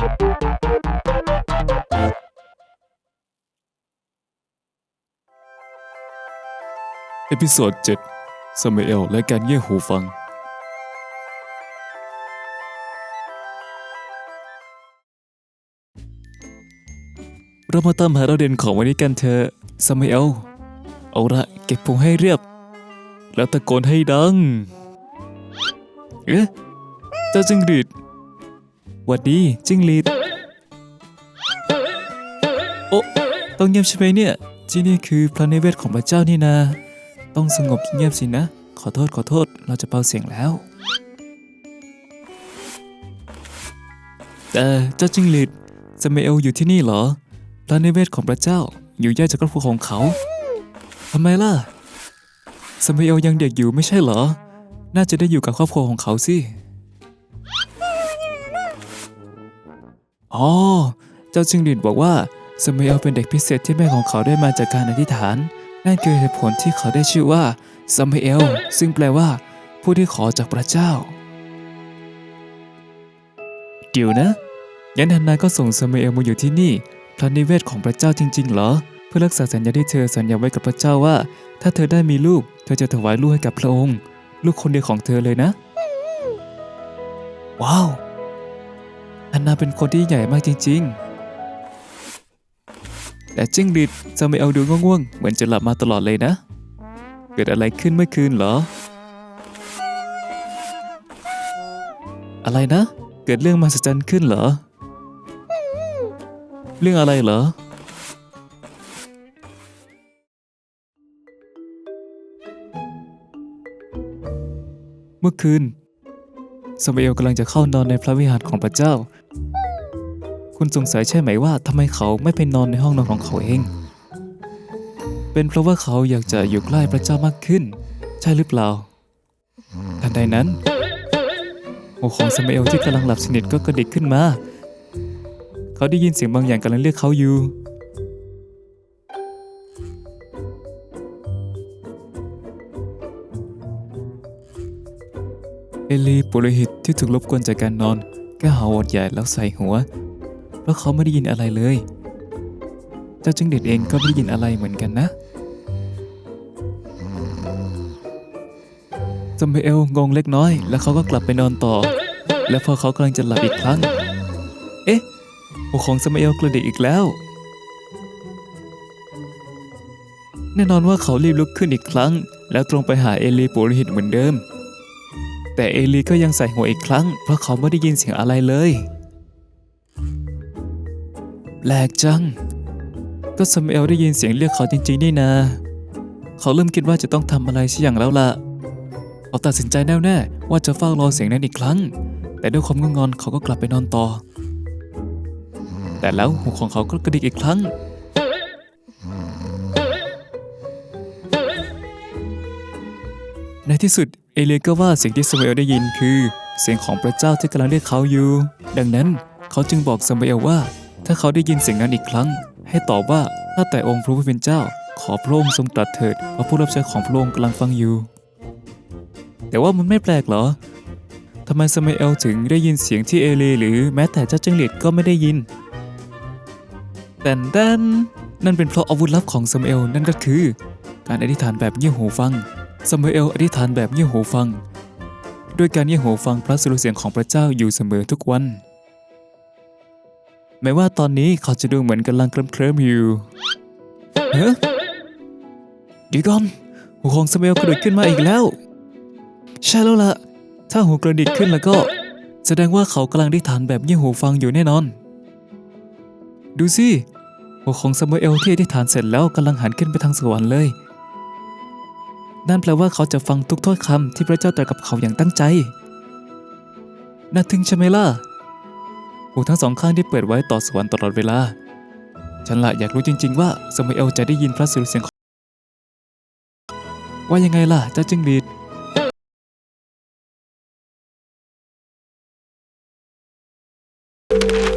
เอพิโซด7สมัยเอลและการเงี่ยหูฟัง เรามาตามหาเราเด่นของวันนี้กันเถอะสมัยเอลเอาละเก็บพุงให้เรียบ แล้วตะโกนให้ดัง เอ๊ะเจ้าจิงรีด วัดดีจิงหรีดโอ้ต้องเงียบใช่ไหมเนี่ยที่นี่คือพระนิเวศของพระเจ้านี่นาต้องสงบเงียบสินะ ขอโทษขอโทษเราจะเบาเสียงแล้ว แต่เจ้าจิงหรีดสมัยเอลอยู่ที่นี่เหรอพระนิเวศของพระเจ้าอยู่ย่าจากครอบครัวของเขาทำไมล่ะสมัยเอลยังเด็กอยู่ไม่ใช่เหรอ น่าจะได้อยู่กับครอบครัวของเขาสิ อ๋อ เจ้าจิงหรีดบอกว่าสมัยเอลเป็นเด็กพิเศษที่แม่ของเขาได้มาจากการอธิษฐาน นั่นคือเหตุผลที่เขาได้ชื่อว่าซามูเอล ซึ่งแปลว่า ผู้ที่ขอจากพระเจ้า เดี๋ยวนะ ยันฮันนาก็ส่งซามูเอลมาอยู่ที่นี่ พระนิเวศของพระเจ้าจริง ๆ เหรอ เพื่อรักษาสัญญาที่เธอสัญญาไว้กับพระเจ้าว่า ถ้าเธอได้มีลูก เธอจะถวายลูกให้กับพระองค์ ลูกคนเดียวของเธอเลยนะ ว้าว ฮันนาเป็นคนที่ใหญ่มากจริง ๆ แต่จิ้งหรีดซามูเอลดูง่วงๆ เหมือนจะหลับมาตลอดเลยนะ เกิดอะไรขึ้นเมื่อคืนเหรอ อะไรนะ เกิดเรื่องมหัศจรรย์ขึ้นเหรอ เรื่องอะไรเหรอเมื่อคืนซามูเอลกำลังจะเข้านอนในพระวิหารของพระเจ้า คุณสงสัยใช่ไหมว่าทำไมเขาไม่ไปนอนในห้องนอนของเขาเอง เป็นเพราะว่าเขาอยากจะอยู่ใกล้พระเจ้ามากขึ้น ใช่หรือเปล่า ทันใดนั้นหัวของซามูเอลที่กำลังหลับสนิทก็กระดิกขึ้นมา เขาได้ยินเสียงบางอย่างกำลังเรียกเขาอยู่ เอลีปุโรหิตที่ถูกรบกวนจากการนอนก็หาวอดใหญ่แล้วใส่หัว เพราะเขาไม่ได้ยินอะไรเลย เจ้าจึงเด็ดเองก็ไม่ได้ยินอะไรเหมือนกันนะซัมเบเอลงงเล็กน้อย แล้วเขาก็กลับไปนอนต่อ และพอเขากำลังจะหลับอีกครั้ง เอ๊ะหัวของซัมเบเอลกระดิกอีกแล้ว แน่นอนว่าเขารีบลุกขึ้นอีกครั้ง แล้วตรงไปหาเอลีปุโรหิตเหมือนเดิม แต่เอลีก็ยังใส่หัวอีกครั้ง เพราะเขาไม่ได้ยินเสียงอะไรเลย แปลกจัง ก็ซามูเอลได้ยินเสียงเรียกเขาจริงๆนี่นาเขาเริ่มคิดว่าจะต้องทำอะไรสักอย่างแล้วล่ะเขาตัดสินใจแน่วแน่ว่าจะเฝ้ารอเสียงนั้นอีกครั้ง แต่ด้วยความง่วงอนเขาก็กลับไปนอนต่อ แต่แล้วหูของเขาก็กระดิกอีกครั้ง ในที่สุดเอเลียก็ว่าสิ่งที่ซามูเอลได้ยินคือ เสียงของพระเจ้าที่กำลังเรียกเขาอยู่ ดังนั้นเขาจึงบอกซามูเอลว่า ถ้าเขาได้ยินเสียงนั้นอีกครั้ง ให้ตอบว่าถ้าแต่องค์พระผู้เป็นเจ้า ขอพระองค์ทรงตรัสเถิดเพราผู้รับใช้ของพระองค์กำลังฟังอยู่ แต่ว่ามันไม่แปลกเหรอทำไมซามูเอลถึงได้ยินเสียงที่เอเลีหรือแม้แต่เจ้าจิ้งหรีดก็ไม่ได้ยิน แต่ดันนั่นเป็นเพราะอาวุธลับของซามูเอลนั่นก็คือ การอธิษฐานแบบเงี่ยหูฟังซามูเอลอธิษฐานแบบเงี่ยหูฟัง ด้วยการเงี่ยหูฟังพระสุรเสียงของพระเจ้าอยู่เสมอทุกวัน แม้ว่าตอนนี้เขาจะดูเหมือนกำลังเคลิ้มเคลิ้มๆอยู่เฮ้เดียวก่อนหูของซามูเอลกระดิกขึ้นมาอีกแล้ว ใช่แล้วล่ะ ถ้าหูกระดิกขึ้นแล้วก็ แสดงว่าเขากำลังอธิฐานแบบเงี่ยหูฟังอยู่แน่นอน ดูสิหัวของซามูเอลที่อธิฐานเสร็จแล้วกำลังหันขึ้นไปทางสวรรค์เลยนั่นแปลว่าเขาจะฟังทุกถ้อยคำที่พระเจ้าตรัสกับเขาอย่างตั้งใจ น่าทึ่งใช่ไหมล่ะ หูทั้งสองข้างที่เปิดไว้ต่อสวรรค์ตลอดเวลา ฉันละอยากรู้จริง ๆ ว่าสมัยเอลจะได้ยินพระสุรเสียงว่ายังไงล่ะเจ้าจึงดีด you